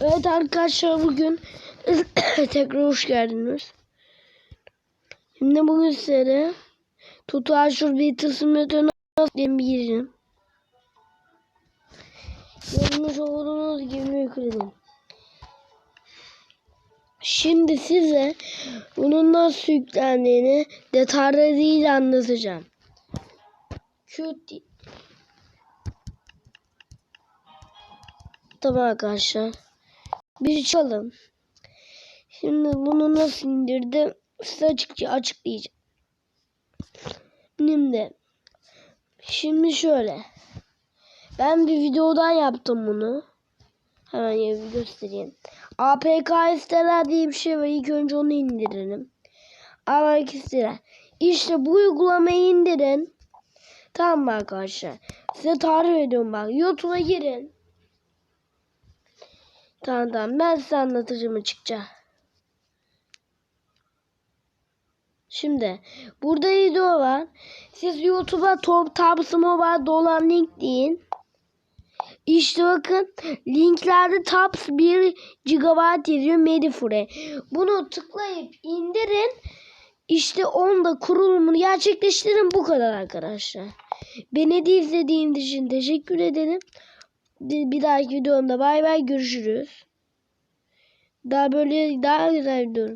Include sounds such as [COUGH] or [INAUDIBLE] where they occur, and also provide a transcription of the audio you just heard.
Evet arkadaşlar bugün [COUGHS] tekrar hoş geldiniz. Şimdi bugün size Tutu Aşur bir tısmıtını nasıl bilgirim. Görmüş olduğunuz gibi yükledim. Şimdi size bunun nasıl yüklendiğini detaylarıyla anlatacağım. Qt Tamam arkadaşlar. Bir çalın. Şimdi bunu nasıl indirdim size açıkça açıklayacağım. Şimdi şimdi şöyle. Ben bir videodan yaptım bunu. Hemen ya- göstereyim. APK isteler diye bir şey var. İlk önce onu indirelim. APK isteler. İşte bu uygulamayı indirin. Tamam arkadaşlar. Size tarif ediyorum bak. YouTube'a girin. Tamam tamam ben size anlatacağım açıkça. Şimdi burada video var. Siz YouTube'a Top Tabs Mobile dolan link deyin. İşte bakın linklerde Tabs 1 GB yazıyor Medifure. Bunu tıklayıp indirin. İşte onda kurulumunu gerçekleştirin bu kadar arkadaşlar. Beni de izlediğiniz için teşekkür ederim. Bir bir dahaki videomda bay bay görüşürüz. Daha böyle daha güzel video.